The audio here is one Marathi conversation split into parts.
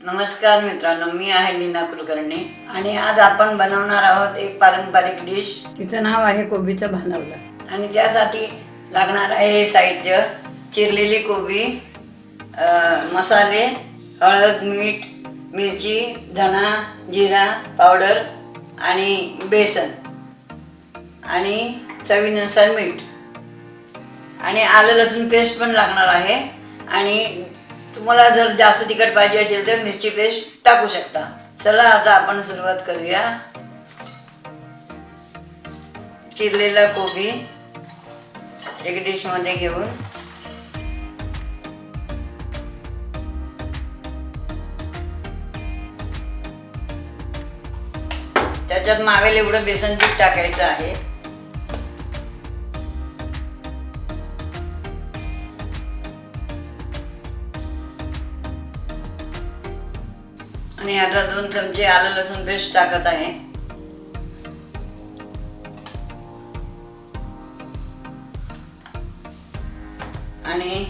नमस्कार मित्रांनो मी आहे लीना कुलकर्णी आणि आज आपण बनवणार आहोत एक पारंपरिक डिश. तिचं नाव आहे कोबीचं भानवलं. आणि त्यासाठी लागणार आहे हे साहित्य चिरलेली कोबी मसाले हळद मीठ मिरची धणा जिरा पावडर आणि बेसन आणि चवीनुसार मीठ. आणि आलं लसूण पेस्ट पण लागणार आहे आणि तुम्हाला जर जास्त तिखट पाहिजे असेल तर मिरची पेस्ट टाकू शकता. चला आता आपण सुरुवात करूया. चिरलेला कोबी एक डिशमध्ये घेऊन. त्याच्यात मावेल एवढं बेसन पीठ टाकायचं आहे. मी आता दोन चमचे आलं लसूण पेस्ट टाकत आहे. आणि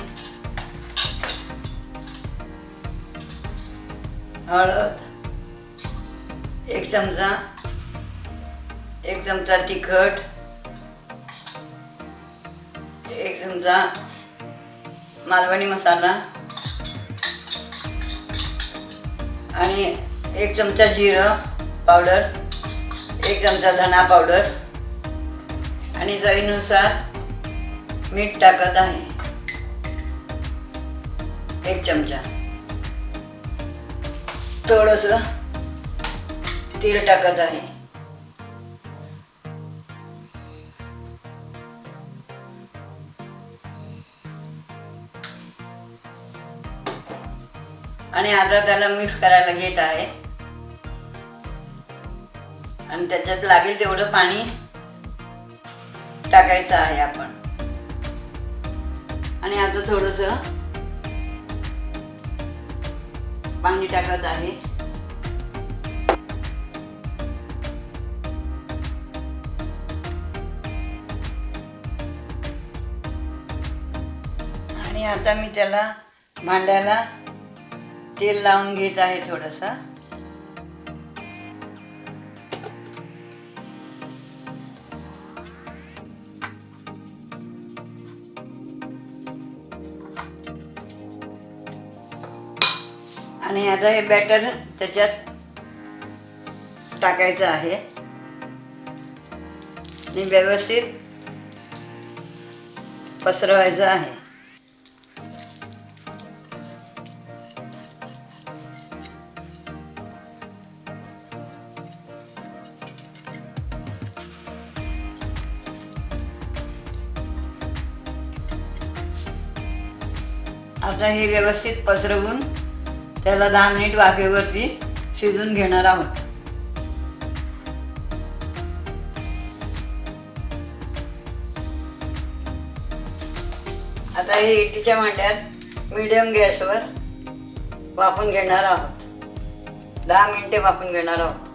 हळद एक चमचा एक चमचा तिखट एक चमचा मालवणी मसाला आणि एक चमचा जिरं पावडर एक चमचा धना पावडर आणि चवीनुसार मीठ टाकत आहे. एक चमचा. थोडस तीळ टाकत आहे. आणि आता त्याला मिक्स करायला घेत आहे. आणि त्याच्यात लागेल तेवढं पाणी टाकायचं आहे आपण. आणि आता थोडस पाणी टाकत आहे. आणि आता मी त्याला भांड्याला तेल लावून घेत आहे थोडस. आणि आता हे बॅटर त्याच्यात टाकायचं आहे. आणि व्यवस्थित पसरवायचं आहे. आता हे व्यवस्थित पसरवून त्याला दहा मिनिट वाफेवरती शिजून घेणार आहोत. आता हे इटीच्या मांड्यात मीडियम गॅसवर वाफून घेणार आहोत. दहा मिनिटे वाफून घेणार आहोत.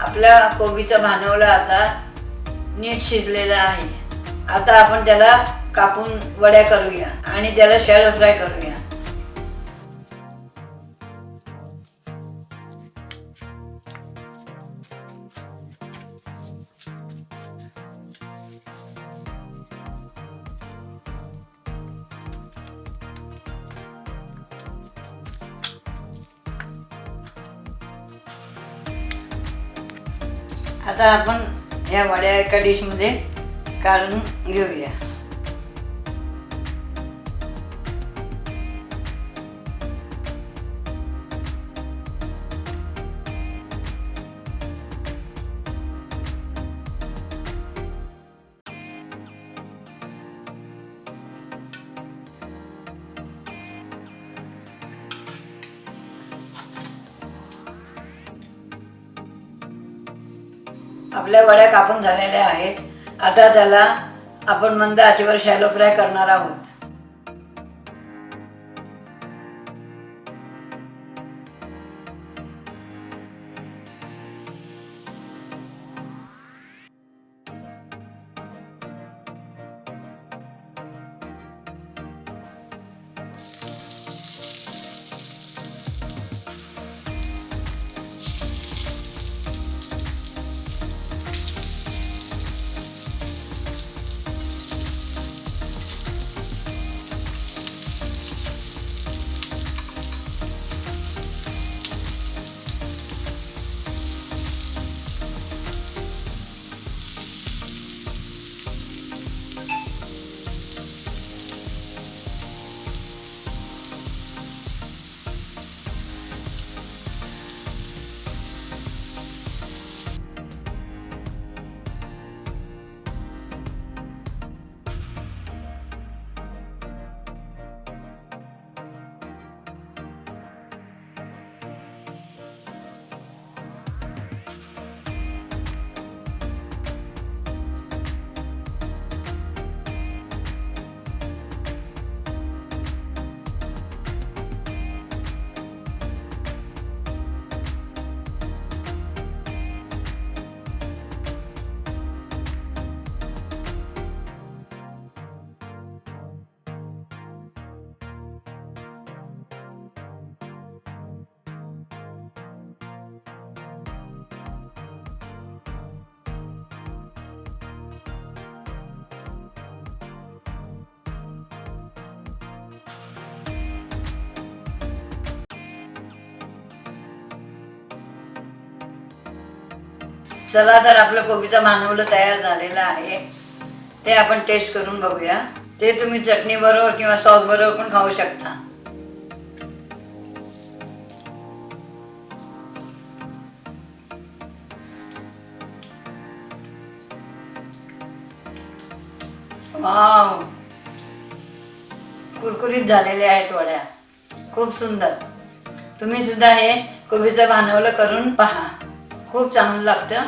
आपल्या कोबीचं भानवलं आता नीट शिजलेलं आहे. आता आपण त्याला कापून वड्या करूया आणि त्याला शॅलो फ्राय करूया. आता आपण या वड्या एका डिशमध्ये काढून घेऊया. आपल्या वड्या कापून झालेल्या आहेत. आता त्याला आपण मंद आचेवर शॅलो फ्राय करणार आहोत. चला तर आपलं कोबीचं मानवलं तयार झालेलं आहे. ते आपण टेस्ट करून बघूया. ते तुम्ही चटणी बरोबर किंवा सॉस बरोबर पण खाऊ शकता. वाव कुरकुरीत झालेले आहेत वड्या. खूप सुंदर. तुम्ही सुद्धा हे कोबीचं भानवलं करून पहा. खूप चांगलं लागतं.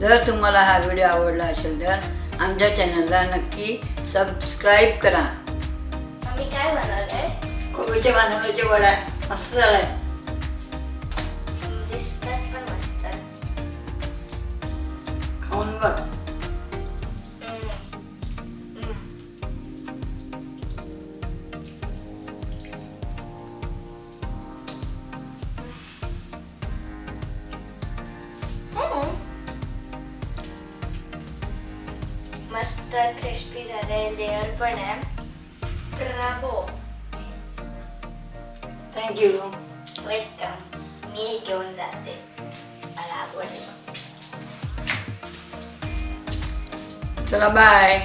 जर तुम्हाला हा व्हिडिओ आवडला असेल तर आमच्या चॅनलला नक्की सबस्क्राईब करा. आम्ही काय बनवलंय? कोबीच्या भानवल्याच्या वड्या मस्त झालाय. खाऊन बघ. मस्त क्रिस्पी झाले लेअर पण आहे. ब्रावो थँक्यू वेलकम मी घेऊन जाते. मला आवडलं. चला बाय